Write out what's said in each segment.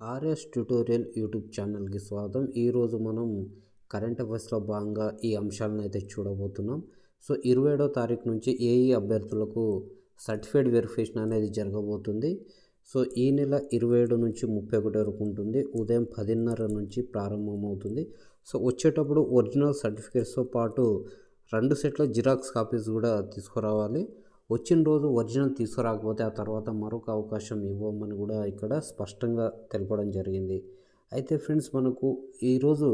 RS tutorial YouTube ఛానల్కి స్వాగతం. ఈరోజు మనం కరెంట్ అఫైర్స్లో భాగంగా ఈ అంశాలను అయితే చూడబోతున్నాం. సో ఇరవై ఏడో తారీఖు నుంచి ఏఈ అభ్యర్థులకు సర్టిఫైడ్ వెరిఫికేషన్ అనేది జరగబోతుంది. సో ఈ నెల ఇరవై ఏడు నుంచి ముప్పై ఒకటి వరకు ఉంటుంది. ఉదయం పదిన్నర నుంచి ప్రారంభమవుతుంది. సో వచ్చేటప్పుడు ఒరిజినల్ సర్టిఫికేట్స్తో పాటు రెండు సెట్ల జిరాక్స్ కాపీస్ కూడా తీసుకురావాలి. వచ్చిన రోజు ఒరిజినల్ తీసుకురాకపోతే ఆ తర్వాత మరొక అవకాశం ఇవ్వమని కూడా ఇక్కడ స్పష్టంగా తెలపడం జరిగింది. అయితే ఫ్రెండ్స్ మనకు ఈరోజు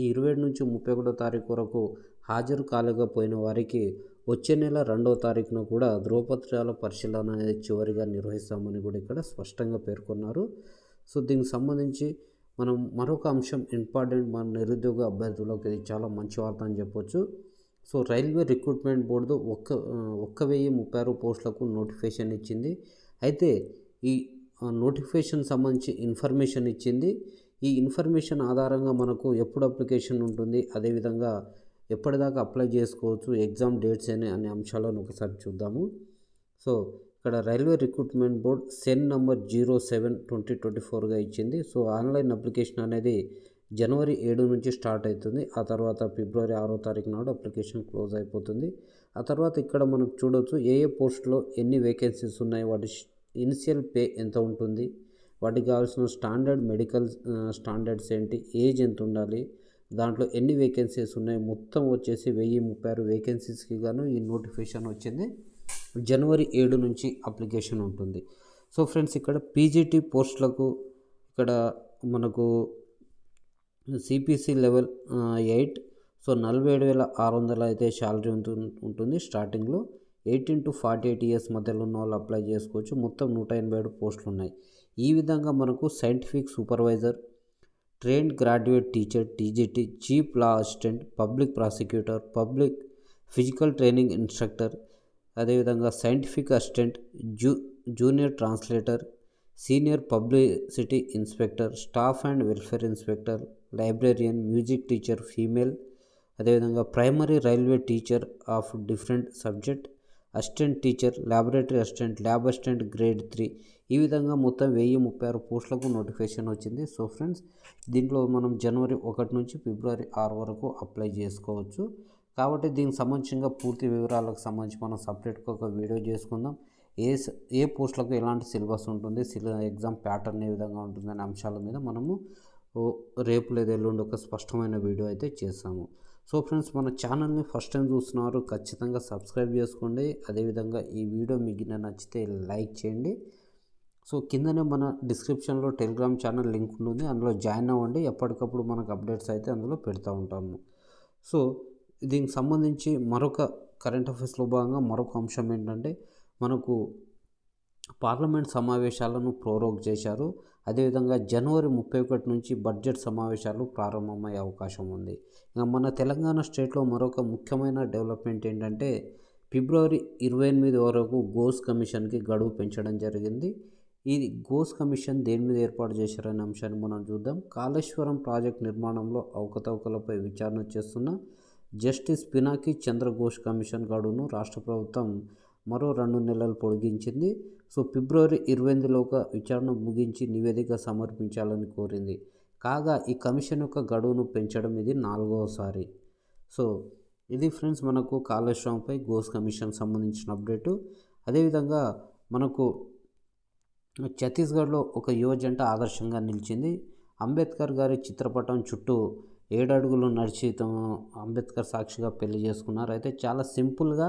ఈ ఇరవై ఏడు నుంచి ముప్పై ఒకటో తారీఖు వరకు హాజరు కాలేకపోయిన వారికి వచ్చే నెల రెండవ తారీఖున కూడా ధ్రువపత్రాల పరిశీలన అనేది చివరిగా నిర్వహిస్తామని కూడా ఇక్కడ స్పష్టంగా పేర్కొన్నారు. సో దీనికి సంబంధించి మనం మరొక అంశం ఇంపార్టెంట్ మన నిరుద్యోగ అభ్యర్థులకు ఇది చాలా మంచి వార్త అని చెప్పొచ్చు. సో రైల్వే రిక్రూట్మెంట్ బోర్డు ఒక్క ఒక్క వెయ్యి ముప్పై ఆరు పోస్టులకు నోటిఫికేషన్ ఇచ్చింది. అయితే ఈ నోటిఫికేషన్ సంబంధించి ఇన్ఫర్మేషన్ ఇచ్చింది. ఈ ఇన్ఫర్మేషన్ ఆధారంగా మనకు ఎప్పుడు అప్లికేషన్ ఉంటుంది అదేవిధంగా ఎప్పటిదాకా అప్లై చేసుకోవచ్చు ఎగ్జామ్ డేట్స్ అనే అనే అంశాలను ఒకసారి చూద్దాము. సో ఇక్కడ railway recruitment board CEN number zero seven twenty twenty ఫోర్గా ఇచ్చింది. సో ఆన్లైన్ అప్లికేషన్ అనేది జనవరి ఏడు నుంచి స్టార్ట్ అవుతుంది. ఆ తర్వాత ఫిబ్రవరి ఆరో తారీఖు నాడు అప్లికేషన్ క్లోజ్ అయిపోతుంది. ఆ తర్వాత ఇక్కడ మనం చూడవచ్చు ఏ ఏ పోస్టులో ఎన్ని వేకెన్సీస్ ఉన్నాయి వాటి ఇనిషియల్ పే ఎంత ఉంటుంది వాటికి కావాల్సిన స్టాండర్డ్ మెడికల్ స్టాండర్డ్స్ ఏంటి ఏజ్ ఎంత ఉండాలి దాంట్లో ఎన్ని వేకెన్సీస్ ఉన్నాయి మొత్తం వచ్చేసి వెయ్యి ముప్పై ఆరు వేకెన్సీస్కి గాను ఈ నోటిఫికేషన్ వచ్చింది. జనవరి ఏడు నుంచి అప్లికేషన్ ఉంటుంది. సో ఫ్రెండ్స్ ఇక్కడ పీజీటీ పోస్టులకు ఇక్కడ మనకు సిపిసి లెవెల్ ఎయిట్ సో నలభై ఏడు వేల ఆరు వందలు అయితే శాలరీ ఉంటుంది. స్టార్టింగ్లో eighteen to forty eight years మధ్యలో ఉన్న వాళ్ళు అప్లై చేసుకోవచ్చు. మొత్తం నూట ఎనభై ఏడు పోస్టులు ఉన్నాయి. ఈ విధంగా మనకు scientific supervisor trained graduate teacher TGT chief law assistant public prosecutor public physical training instructor అదేవిధంగా scientific assistant zoo junior translator senior publicity inspector staff and welfare inspector librarian music teacher female. అదేవిధంగా primary railway teacher of different subject assistant teacher laboratory assistant lab assistant grade three. ఈ విధంగా మొత్తం వెయ్యి ముప్పై ఆరు పోస్టులకు notification వచ్చింది. So friends దీంట్లో మనం జనవరి ఒకటి నుంచి ఫిబ్రవరి ఆరు వరకు అప్లై చేసుకోవచ్చు. కాబట్టి దీనికి సంబంధించిన పూర్తి వివరాలకు సంబంధించి మనం సపరేట్గా ఒక వీడియో చేసుకుందాం. ఏ ఏ పోస్టులకు ఎలాంటి సిలబస్ ఉంటుంది సిల ఎగ్జామ్ ప్యాటర్న్ ఏ విధంగా ఉంటుంది అనే అంశాల మీద మనము రేపు లేదా ఎల్లుండి ఒక స్పష్టమైన వీడియో అయితే చేస్తాము సో ఫ్రెండ్స్ మన ఛానల్ని ఫస్ట్ టైం చూస్తున్నారు ఖచ్చితంగా సబ్స్క్రైబ్ చేసుకోండి. అదేవిధంగా ఈ వీడియో మీకు నచ్చితే లైక్ చేయండి. సో కిందనే మన డిస్క్రిప్షన్లో టెలిగ్రామ్ ఛానల్ లింక్ ఉంటుంది. అందులో జాయిన్ అవ్వండి. ఎప్పటికప్పుడు మనకు అప్డేట్స్ అయితే అందులో పెడతా ఉంటాము. సో దీనికి సంబంధించి మరొక కరెంట్ అఫైర్స్లో భాగంగా మరొక అంశం ఏంటంటే మనకు పార్లమెంట్ సమావేశాలను ప్రోరోగ్ చేశారు. అదేవిధంగా జనవరి ముప్పై ఒకటి నుంచి బడ్జెట్ సమావేశాలు ప్రారంభమయ్యే అవకాశం ఉంది. ఇంకా మన తెలంగాణ స్టేట్లో మరొక ముఖ్యమైన డెవలప్మెంట్ ఏంటంటే ఫిబ్రవరి ఇరవై ఎనిమిది వరకు గోస్ కమిషన్కి గడువు పెంచడం జరిగింది. ఇది గోస్ కమిషన్ దేని మీద ఏర్పాటు చేశారనే అంశాన్ని మనం చూద్దాం. కాళేశ్వరం ప్రాజెక్ట్ నిర్మాణంలో అవకతవకలపై విచారణ చేస్తున్న జస్టిస్ పినాకి చంద్రఘోష్ కమిషన్ గడువును రాష్ట్ర ప్రభుత్వం మరో రెండు నెలలు పొడిగించింది. సో ఫిబ్రవరి ఇరవై ఎనిమిదిలోగా విచారణ ముగించి నివేదిక సమర్పించాలని కోరింది. కాగా ఈ కమిషన్ యొక్క గడువును పెంచడం ఇది నాలుగవసారి సో ఇది ఫ్రెండ్స్ మనకు కాళేశ్వరంపై గోస్ కమిషన్ సంబంధించిన అప్డేటు. అదేవిధంగా మనకు ఛత్తీస్గఢ్లో ఒక యువ జంట ఆదర్శంగా నిలిచింది. అంబేద్కర్ గారి చిత్రపటం చుట్టూ ఏడడుగులు నడిచి తమ అంబేద్కర్ సాక్షిగా పెళ్ళి చేసుకున్నారు. అయితే చాలా సింపుల్గా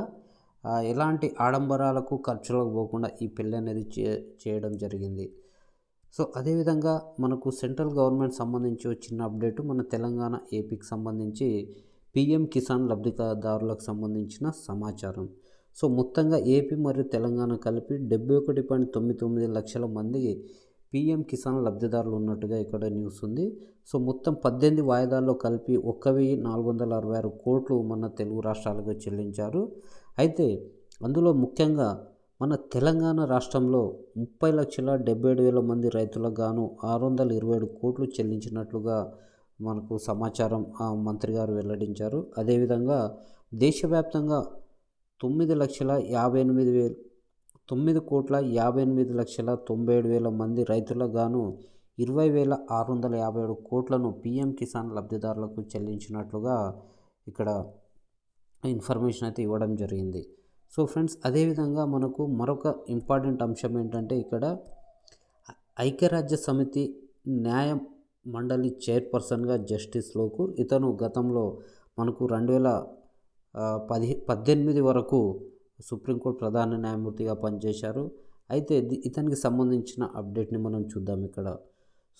ఎలాంటి ఆడంబరాలకు ఖర్చులకు పోకుండా ఈ పెళ్ళి అనేది చే చేయడం జరిగింది. సో అదేవిధంగా మనకు సెంట్రల్ గవర్నమెంట్ సంబంధించి వచ్చిన అప్డేటు మన తెలంగాణ ఏపీకి సంబంధించి పిఎం కిసాన్ లబ్ధిదారులకు సంబంధించిన సమాచారం. సో మొత్తంగా ఏపీ మరియు తెలంగాణ కలిపి డెబ్బై ఒకటి పాయింట్ తొమ్మిది తొమ్మిది లక్షల మంది పిఎం కిసాన్ లబ్ధిదారులు ఉన్నట్టుగా ఇక్కడ న్యూస్ ఉంది. సో మొత్తం పద్దెనిమిది వాయిదాల్లో కలిపి ఒక్క వెయ్యి నాలుగు వందల అరవై ఆరు కోట్లు మన తెలుగు రాష్ట్రాలకు చెల్లించారు. అయితే అందులో ముఖ్యంగా మన తెలంగాణ రాష్ట్రంలో ముప్పై లక్షల డెబ్బై ఏడు వేల మంది రైతులకు గాను ఆరు వందల ఇరవై ఏడు కోట్లు చెల్లించినట్లుగా మనకు సమాచారం ఆ మంత్రి గారు వెల్లడించారు. అదేవిధంగా దేశవ్యాప్తంగా తొమ్మిది లక్షల యాభై ఎనిమిది వేలు తొమ్మిది కోట్ల యాభై ఎనిమిది లక్షల తొంభై ఏడు వేల మంది రైతులకు గాను ఇరవై వేల ఆరు వందల యాభై ఏడు కోట్లను పీఎం కిసాన్ లబ్ధిదారులకు చెల్లించినట్లుగా ఇక్కడ ఇన్ఫర్మేషన్ అయితే ఇవ్వడం జరిగింది. సో ఫ్రెండ్స్ అదేవిధంగా మనకు మరొక ఇంపార్టెంట్ అంశం ఏంటంటే ఇక్కడ ఐక్యరాజ్య సమితి న్యాయ మండలి చైర్పర్సన్గా జస్టిస్ లోకూర్ ఇతను గతంలో మనకు రెండు వేల పది పద్దెనిమిది వరకు సుప్రీంకోర్టు ప్రధాన న్యాయమూర్తిగా పనిచేశారు. అయితే ఇతనికి సంబంధించిన అప్డేట్ని మనం చూద్దాం ఇక్కడ.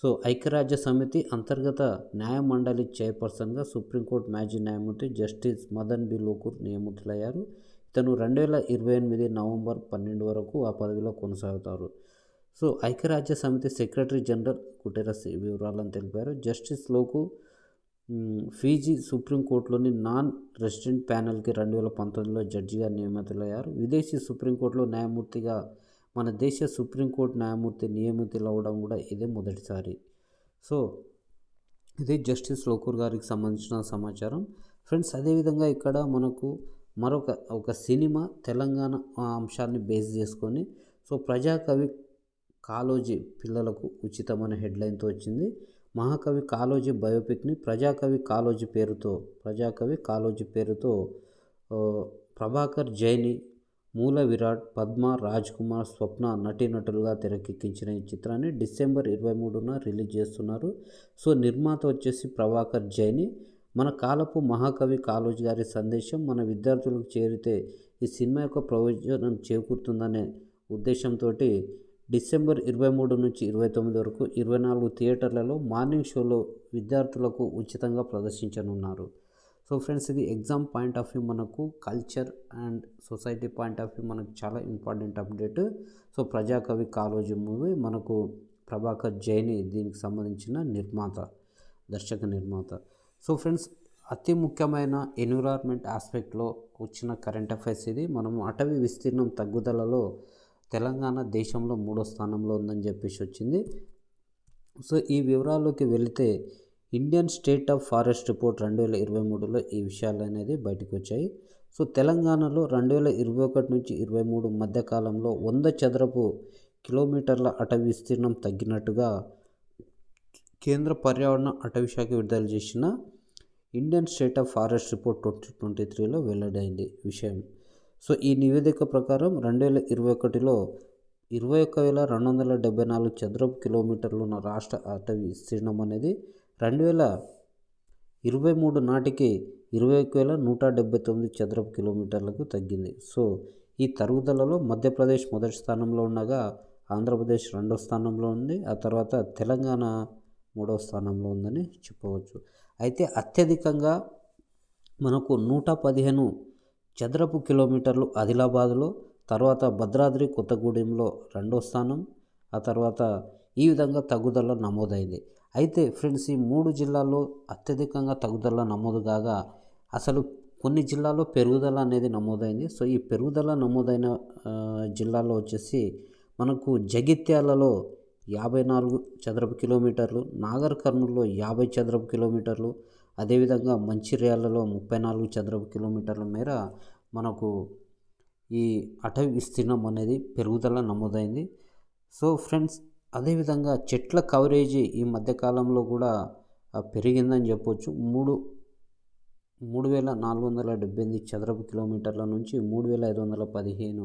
సో ఐక్యరాజ్య సమితి అంతర్గత న్యాయ మండలి చైర్పర్సన్గా సుప్రీంకోర్టు మాజీ న్యాయమూర్తి జస్టిస్ మదన్ బి లోకూర్ నియమితులయ్యారు. ఇతను రెండు వేల ఇరవై ఎనిమిది నవంబర్ పన్నెండు వరకు ఆ పదవిలో కొనసాగుతారు. సో ఐక్యరాజ్య సమితి సెక్రటరీ జనరల్ కుటెరస్ వివరాలను తెలిపారు. జస్టిస్ లోకు ఫీజీ సుప్రీంకోర్టులోని నాన్ రెసిడెంట్ ప్యానెల్కి రెండు వేల పంతొమ్మిదిలో జడ్జిగా నియమితులయ్యారు. విదేశీ సుప్రీంకోర్టులో న్యాయమూర్తిగా మన దేశ సుప్రీంకోర్టు న్యాయమూర్తి నియమితులవడం కూడా ఇదే మొదటిసారి. సో ఇది జస్టిస్ లోకూర్ గారికి సంబంధించిన సమాచారం. ఫ్రెండ్స్ అదేవిధంగా ఇక్కడ మనకు మరొక ఒక సినిమా తెలంగాణ అంశాన్ని బేస్ చేసుకొని సో ప్రజాకవి కాలోజీ పిల్లలకు ఉచితమైన హెడ్లైన్తో వచ్చింది. మహాకవి కాలోజీ బయోపిక్ని ప్రజాకవి కాలోజీ పేరుతో ప్రజాకవి కాలోజీ పేరుతో ప్రభాకర్ జైని మూల విరాట్ పద్మ రాజ్ కుమార్ స్వప్న నటీనటులుగా తెరకెక్కించిన ఈ చిత్రాన్ని డిసెంబర్ ఇరవై మూడున రిలీజ్ చేస్తున్నారు. సో నిర్మాత వచ్చేసి ప్రభాకర్ జైని. మన కాలపు మహాకవి కాలోజ్ గారి సందేశం మన విద్యార్థులకు చేరితే ఈ సినిమా యొక్క ప్రయోజనం చేకూరుతుందనే ఉద్దేశంతో డిసెంబర్ ఇరవై మూడు నుంచి ఇరవై తొమ్మిది వరకు ఇరవై నాలుగు థియేటర్లలో మార్నింగ్ షోలో విద్యార్థులకు ఉచితంగా ప్రదర్శించనున్నారు. సో ఫ్రెండ్స్ ఇది ఎగ్జామ్ పాయింట్ ఆఫ్ వ్యూ మనకు culture and society point of view మనకు చాలా ఇంపార్టెంట్ అప్డేట్. సో ప్రజాకవి కాలోజీ మూవీ మనకు ప్రభాకర్ జైని దీనికి సంబంధించిన నిర్మాత దర్శక నిర్మాత. సో ఫ్రెండ్స్ అతి ముఖ్యమైన ఎన్విరాన్మెంట్ ఆస్పెక్ట్లో వచ్చిన కరెంట్ అఫైర్స్ ఇది. మనం అటవీ విస్తీర్ణం తగ్గుదలలో తెలంగాణ దేశంలో మూడో స్థానంలో ఉందని చెప్పేసి వచ్చింది. సో ఈ వివరాల్లోకి వెళితే Indian state of forest report రెండు వేల ఇరవై మూడులో ఈ విషయాలు అనేది బయటకు వచ్చాయి సో తెలంగాణలో రెండు వేల ఇరవై ఒకటి నుంచి ఇరవై మూడు మధ్యకాలంలో వంద చదరపు కిలోమీటర్ల అటవీ విస్తీర్ణం తగ్గినట్టుగా కేంద్ర పర్యావరణ అటవీ శాఖ విడుదల చేసిన Indian state of forest report twenty twenty త్రీలో వెల్లడైంది విషయం. సో ఈ నివేదిక ప్రకారం రెండు వేల ఇరవై ఒకటిలో ఇరవై ఒక్క వేల రెండు వందల డెబ్బై నాలుగు చదరపు కిలోమీటర్లు ఉన్న రాష్ట్ర అటవీ విస్తీర్ణం అనేది రెండు వేల ఇరవై మూడు నాటికి ఇరవై ఒక వేల నూట డెబ్బై తొమ్మిది చదరపు కిలోమీటర్లకు తగ్గింది. సో ఈ తరుగుదలలో మధ్యప్రదేశ్ మొదటి స్థానంలో ఉండగా ఆంధ్రప్రదేశ్ రెండో స్థానంలో ఉంది. ఆ తర్వాత తెలంగాణ మూడవ స్థానంలో ఉందని చెప్పవచ్చు. అయితే అత్యధికంగా మనకు నూట పదిహేను చదరపు కిలోమీటర్లు ఆదిలాబాద్లో తర్వాత భద్రాద్రి కొత్తగూడెంలో రెండో స్థానం ఆ తర్వాత ఈ విధంగా తగ్గుదల నమోదైంది. అయితే ఫ్రెండ్స్ ఈ మూడు జిల్లాల్లో అత్యధికంగా తగ్గుదల నమోదు కాగా అసలు కొన్ని జిల్లాల్లో పెరుగుదల అనేది నమోదైంది. సో ఈ పెరుగుదల నమోదైన జిల్లాలో వచ్చేసి మనకు జగిత్యాలలో యాభై నాలుగు చదరపు కిలోమీటర్లు నాగర్ కర్నూల్లో యాభై చదరపు కిలోమీటర్లు అదేవిధంగా మంచిర్యాలలో ముప్పై నాలుగు చదరపు కిలోమీటర్ల మేర మనకు ఈ అటవీ విస్తీర్ణం అనేది పెరుగుదల నమోదైంది. సో ఫ్రెండ్స్ అదేవిధంగా చెట్ల కవరేజీ ఈ మధ్యకాలంలో కూడా పెరిగిందని చెప్పొచ్చు. మూడు మూడు వేల నాలుగు వందల డెబ్బై ఎనిమిది చదరపు కిలోమీటర్ల నుంచి మూడు వేల ఐదు వందల పదిహేను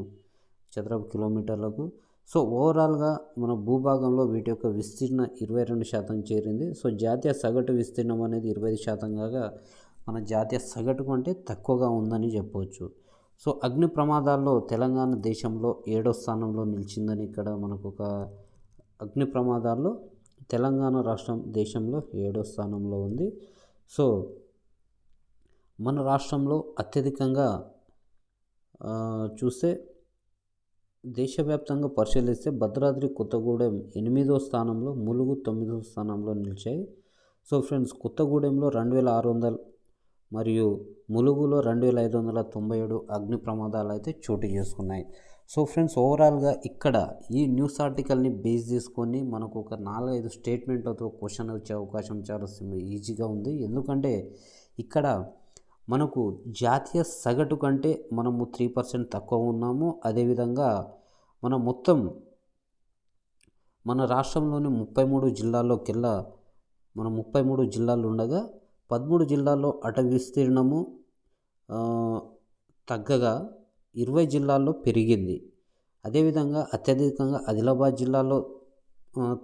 చదరపు కిలోమీటర్లకు. సో ఓవరాల్గా మన భూభాగంలో వీటి యొక్క విస్తీర్ణ ఇరవై రెండు శాతం చేరింది. సో జాతీయ సగటు విస్తీర్ణం అనేది ఇరవై ఐదు శాతం కాగా మన జాతీయ సగటు కంటే తక్కువగా ఉందని చెప్పవచ్చు సో అగ్ని ప్రమాదాల్లో తెలంగాణ దేశంలో ఏడో స్థానంలో నిలిచిందని ఇక్కడ మనకు ఒక అగ్ని ప్రమాదాల్లో తెలంగాణ రాష్ట్రం దేశంలో ఏడో స్థానంలో ఉంది. సో మన రాష్ట్రంలో అత్యధికంగా చూస్తే దేశవ్యాప్తంగా పరిశీలిస్తే భద్రాద్రి కొత్తగూడెం ఎనిమిదో స్థానంలో ములుగు తొమ్మిదో స్థానంలో నిలిచాయి. సో ఫ్రెండ్స్ కొత్తగూడెంలో రెండు వేల ఆరు వందలు మరియు ములుగులో రెండు వేల ఐదు వందల తొంభై ఏడు అగ్ని ప్రమాదాలు అయితే చోటు చేసుకున్నాయి. సో ఫ్రెండ్స్ ఓవరాల్గా ఇక్కడ ఈ న్యూస్ ఆర్టికల్ని బేస్ చేసుకొని మనకు ఒక నాలుగైదు స్టేట్మెంట్లతో క్వశ్చన్ వచ్చే అవకాశం చాలా ఈజీగా ఉంది. ఎందుకంటే ఇక్కడ మనకు జాతీయ సగటు కంటే మనము త్రీ పర్సెంట్ తక్కువ ఉన్నాము. అదేవిధంగా మనం మొత్తం మన రాష్ట్రంలోని ముప్పై మూడు జిల్లాల్లోకెల్లా మన ముప్పై మూడు జిల్లాలు ఉండగా పదమూడు జిల్లాల్లో అటవీ విస్తీర్ణము తగ్గగా ఇరవై జిల్లాల్లో పెరిగింది. అదేవిధంగా అత్యధికంగా ఆదిలాబాద్ జిల్లాలో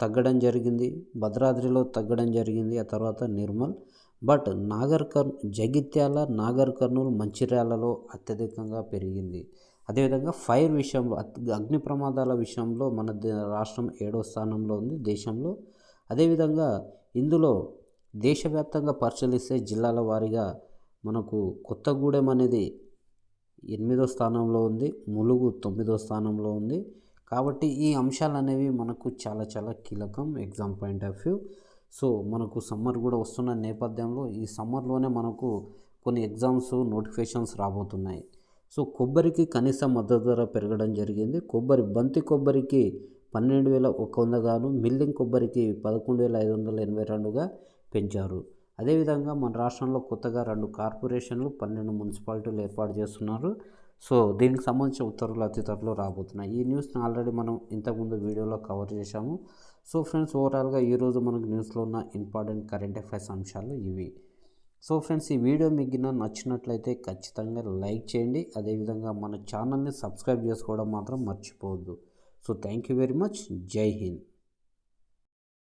తగ్గడం జరిగింది. భద్రాద్రిలో తగ్గడం జరిగింది. ఆ తర్వాత నిర్మల్. బట్ నాగర్ కర్ జగిత్యాల నాగర్ కర్నూలు మంచిర్యాలలో అత్యధికంగా పెరిగింది. అదేవిధంగా ఫైర్ విషయంలో అగ్ని ప్రమాదాల విషయంలో మన రాష్ట్రం ఏడో స్థానంలో ఉంది దేశంలో. అదేవిధంగా ఇందులో దేశవ్యాప్తంగా పరిశీలిస్తే జిల్లాల వారీగా మనకు కొత్తగూడెం అనేది ఎనిమిదో స్థానంలో ఉంది ములుగు తొమ్మిదో స్థానంలో ఉంది. కాబట్టి ఈ అంశాలు అనేవి మనకు చాలా చాలా కీలకం exam point of view so మనకు సమ్మర్ కూడా వస్తున్న నేపథ్యంలో ఈ సమ్మర్లోనే మనకు కొన్ని ఎగ్జామ్స్ నోటిఫికేషన్స్ రాబోతున్నాయి. సో కొబ్బరికి కనీస మద్దతు ధర పెరగడం జరిగింది. కొబ్బరి బంతి కొబ్బరికి పన్నెండు వేల ఒక వంద గాను మిల్లింగ్ కొబ్బరికి పదకొండు వేల ఐదు వందల ఎనభై రెండుగా పెంచారు. అదేవిధంగా మన రాష్ట్రంలో కొత్తగా రెండు కార్పొరేషన్లు పన్నెండు మున్సిపాలిటీలు ఏర్పాటు చేస్తున్నారు. సో దీనికి సంబంధించిన ఉత్తర్వులు అతి త్వరలో రాబోతున్నాయి. ఈ న్యూస్ని ఆల్రెడీ మనం ఇంతకుముందు వీడియోలో కవర్ చేశాము. సో ఫ్రెండ్స్ ఓవరాల్గా ఈరోజు మనకు న్యూస్లో ఉన్న ఇంపార్టెంట్ కరెంట్ అఫైర్స్ అంశాలు ఇవి. సో ఫ్రెండ్స్ ఈ వీడియో మీకు నచ్చినట్లయితే ఖచ్చితంగా లైక్ చేయండి. అదేవిధంగా మన ఛానల్ని సబ్స్క్రైబ్ చేసుకోవడం మాత్రం మర్చిపోవద్దు. So thank you very much. జై హింద్.